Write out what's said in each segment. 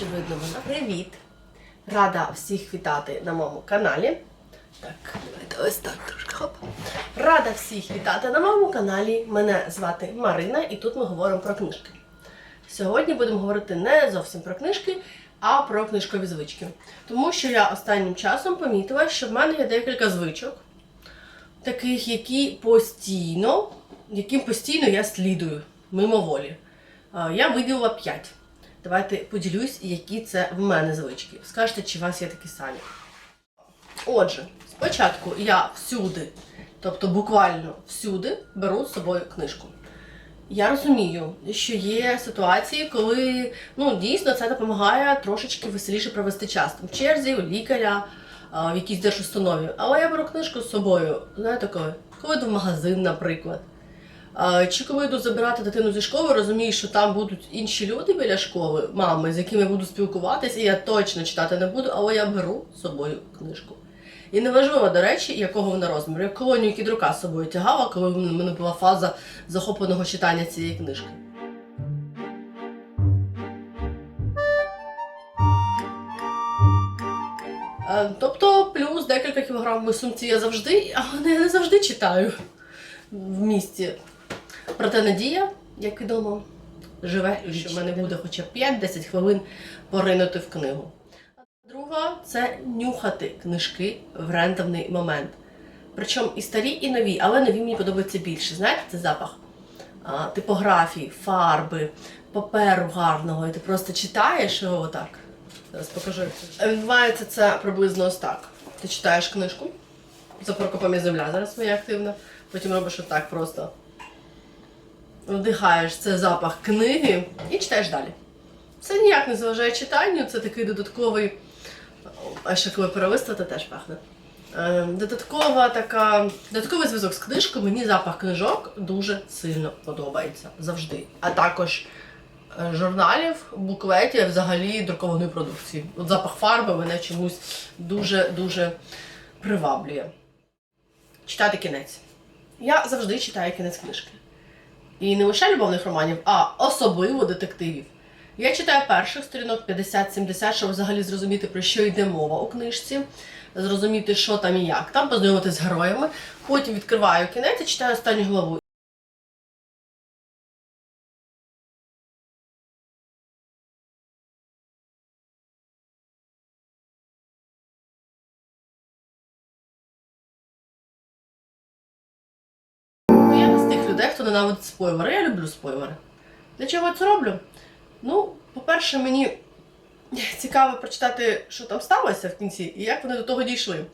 очевидно, вона. Привіт! Рада всіх вітати на моєму каналі. Так, давайте ось так трошки хоп. Рада всіх вітати на моєму каналі. Мене звати Марина, і тут ми говоримо про книжки. Сьогодні будемо говорити не зовсім про книжки, а про книжкові звички. Тому що я останнім часом помітила, що в мене є декілька звичок, таких, які постійно, яким постійно я слідую мимоволі. Е, Я виділила 5. Давайте поділюсь, які це в мене звички. Скажете, чи у вас є такі самі. Отже, спочатку я всюди, тобто буквально всюди, беру з собою книжку. Я розумію, що є ситуації, коли ну, дійсно це допомагає трошечки веселіше провести час в черзі, у лікаря, в якійсь держустанові. Але я беру книжку з собою, знаєте, коли? Коли в магазин, наприклад. Чи коли йду забирати дитину зі школи, розумію, що там будуть інші люди біля школи, мами, з якими буду спілкуватися, і я точно читати не буду, але я беру з собою книжку. І неважливо, до речі, якого вона розміру. Я колонію кідрука з собою тягала, коли в мене була фаза захопленого читання цієї книжки. Е, Тобто плюс декілька кілограмів сумці я завжди, але я не завжди читаю в місті. Проте надія, як відомо, живе і що в мене буде хоча б 5-10 хвилин поринути в книгу. Друга це нюхати книжки в рандомний момент. Причому і старі, і нові, але нові мені подобаються більше. Знаєте, це запах а, типографії, фарби, паперу гарного, і ти просто читаєш його отак. Зараз покажу. Відбувається це приблизно ось так. Ти читаєш книжку за Прокопом земля, зараз моя активна. Потім робиш отак просто. Вдихаєш це запах книги і читаєш далі. Це ніяк не заважає читанню, це такий додатковий. А ще коли перелистувати, теж пахне. Е, Додаткова така, додатковий зв'язок з книжкою, мені запах книжок дуже сильно подобається завжди. А також е, журналів, буклетів, взагалі друкованої продукції. От запах фарби мене чомусь дуже-дуже приваблює. Читати кінець. Я завжди читаю кінець книжки. І не лише любовних романів, а особливо детективів. Я читаю перших сторінок 50-70, щоб взагалі зрозуміти, про що йде мова у книжці, зрозуміти, що там і як, там познайомитися з героями. Потім відкриваю кінець і читаю останню главу. Я не з тих людей, хто ненавидить спойлери. Я люблю спойлери. Для чого я це роблю? Ну, по-перше, мені цікаво прочитати, що там сталося в кінці і як вони до того дійшли.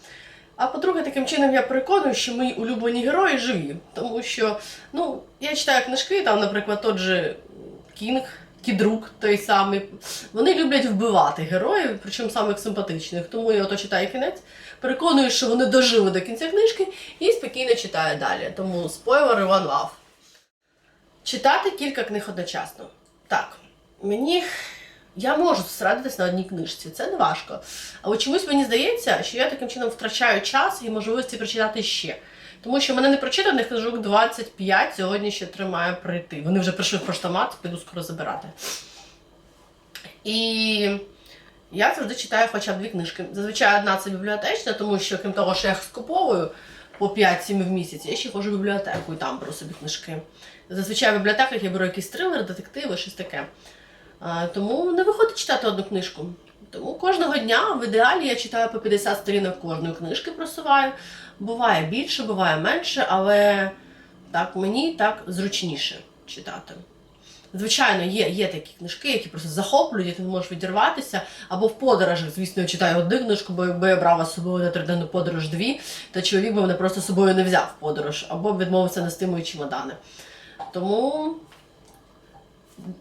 А по-друге, таким чином я переконую, що мої улюблені герої живі. Тому що, ну, я читаю книжки, там, наприклад, тот же Кінг, Кідрук той самий. Вони люблять вбивати героїв, причому самих симпатичних. Тому я ото читаю кінець, переконую, що вони дожили до кінця книжки і спокійно читаю далі. Тому спойлери one love. Читати кілька книг одночасно. Так, мені. Я можу зосередитись на одній книжці, це не важко. Але чомусь мені здається, що я таким чином втрачаю час і можливості прочитати ще. Тому що мене не прочитаних книжок 25, сьогодні ще тримає прийти. Вони вже прийшли в поштомат, піду скоро забирати. І я завжди читаю хоча б дві книжки. Зазвичай одна це бібліотечна, тому що крім того, що я їх скуповую по 5-7 в місяць, я ще ходжу в бібліотеку і там беру собі книжки. Зазвичай в бібліотеках я беру якісь трилери, детективи, щось таке. Тому не виходить читати одну книжку. Тому кожного дня в ідеалі я читаю по 50 сторінок кожної книжки просуваю. Буває більше, буває менше, але так мені так зручніше читати. Звичайно, є, є такі книжки, які просто захоплюють, і ти не можеш відірватися. Або в подорожах, звісно, я читаю одну книжку, бо якби я брала з собою на триденну подорож дві, то чоловік би мене просто з собою не взяв в подорож, або відмовився нести мої чемодани. Тому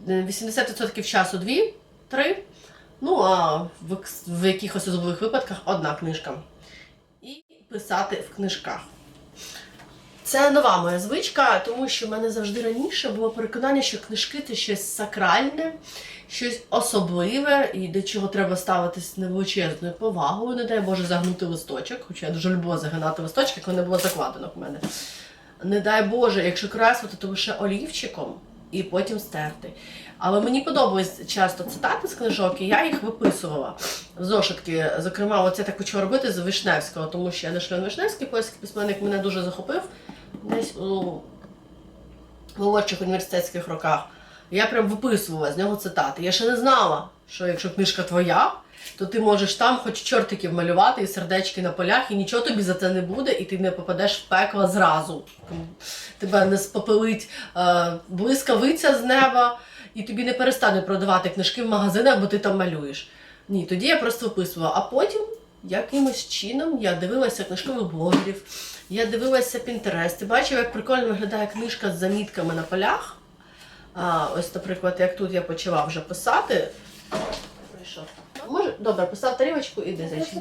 80% часу дві, три. Ну а в, в якихось особливих випадках одна книжка. І писати в книжках. Це нова моя звичка, тому що в мене завжди раніше було переконання, що книжки це щось сакральне, щось особливе і до чого треба ставитись невеличезною повагою. Не дай Боже загнути листочок, хоча я дуже любила загинати листочки, коли не було закладено в мене. Не дай Боже, якщо креслити, то лише олівчиком і потім стерти. Але мені подобаються часто цитати з книжок, і я їх виписувала в зошитки. Зокрема, оце так хочу робити з Вишневського, тому що я не шлен Вишневський, польський письменник, мене дуже захопив десь у молодших університетських роках. Я прям виписувала з нього цитати. Я ще не знала, що якщо книжка твоя, то ти можеш там хоч чортиків малювати і сердечки на полях, і нічого тобі за це не буде, і ти не попадеш в пекло зразу. Тебе не спопелить е, блискавиця з неба, і тобі не перестане продавати книжки в магазинах, бо ти там малюєш. Ні, тоді я просто виписувала. А потім якимось чином я дивилася книжкових блогерів, я дивилася Pinterest, і бачила, як прикольно виглядає книжка з замітками на полях. А, ось, наприклад, як тут я почала вже писати. Прийшов. Може, добре, постав тарілочку і йди зайчик.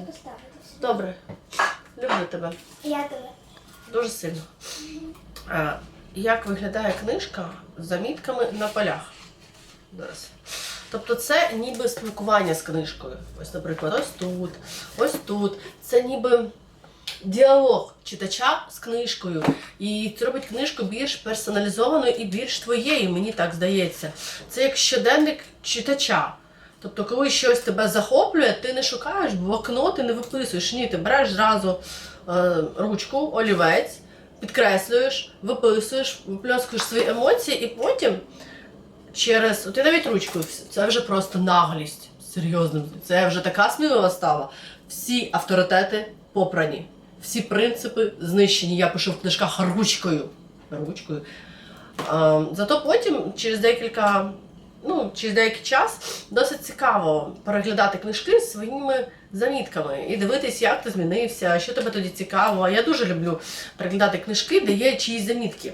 Добре. Люблю тебе. Я тебе. Дуже сильно. А, як виглядає книжка з замітками на полях? Зараз. Тобто це ніби спілкування з книжкою. Ось, наприклад, ось тут, ось тут. Це ніби діалог читача з книжкою. І це робить книжку більш персоналізованою і більш твоєю, мені так здається. Це як щоденник читача. Тобто, коли щось тебе захоплює, ти не шукаєш блокнот і не виписуєш. Ні, ти береш зразу е, ручку, олівець, підкреслюєш, виписуєш, випльоскуєш свої емоції, і потім через. Ти навіть ручкою, це вже просто наглість. Серйозно, це вже така смілива стала. Всі авторитети попрані, всі принципи знищені. Я пишу в книжках ручкою. Ручкою. Е, зато потім, через декілька, ну, через деякий час, досить цікаво переглядати книжки з своїми замітками і дивитись, як ти змінився, що тебе тоді цікаво. Я дуже люблю переглядати книжки, де є чиїсь замітки.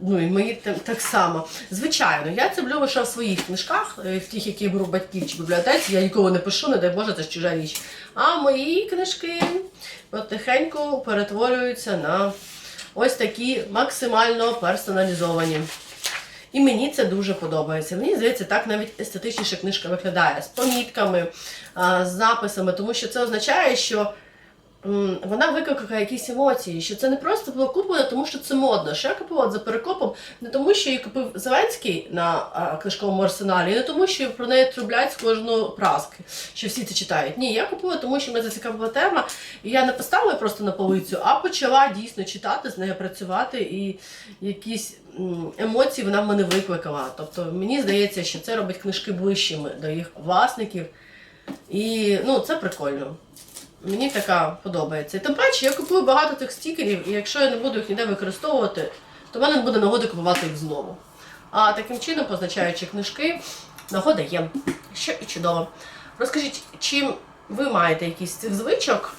Ну і мої так само. Звичайно, я це люблю лише в своїх книжках, е, в тих, які я беру батьків чи бібліотеці, я ніколи не пишу, не дай Боже, це ж чужа річ. А мої книжки потихеньку перетворюються на ось такі максимально персоналізовані. І мені це дуже подобається. Мені здається, так навіть естетичніше книжка виглядає з помітками, з написами, тому що це означає, що вона викликає якісь емоції, що це не просто було куплено, тому що це модно. Що я купувала за перекопом не тому, що її купив Зеленський на книжковому арсеналі, не тому, що про неї трублять з кожного праски, що всі це читають. Ні, я купила, тому що мене зацікавила тема, і я не поставила просто на полицю, а почала дійсно читати, з нею працювати, і якісь м, емоції вона в мене викликала. Тобто мені здається, що це робить книжки ближчими до їх власників. І ну, це прикольно. Мені така подобається. І тим паче, я купую багато тих стікерів, і якщо я не буду їх ніде використовувати, то в мене не буде нагоди купувати їх знову. А таким чином, позначаючи книжки, нагода є. Що і чудово. Розкажіть, чим ви маєте якісь цих звичок?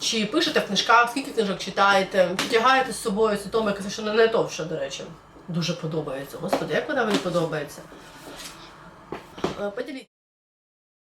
Чи пишете в книжках, скільки книжок читаєте, чи тягаєте з собою цю тому, яка що найтовша, до речі. Дуже подобається. Господи, як вона мені подобається. Е, Поділіться.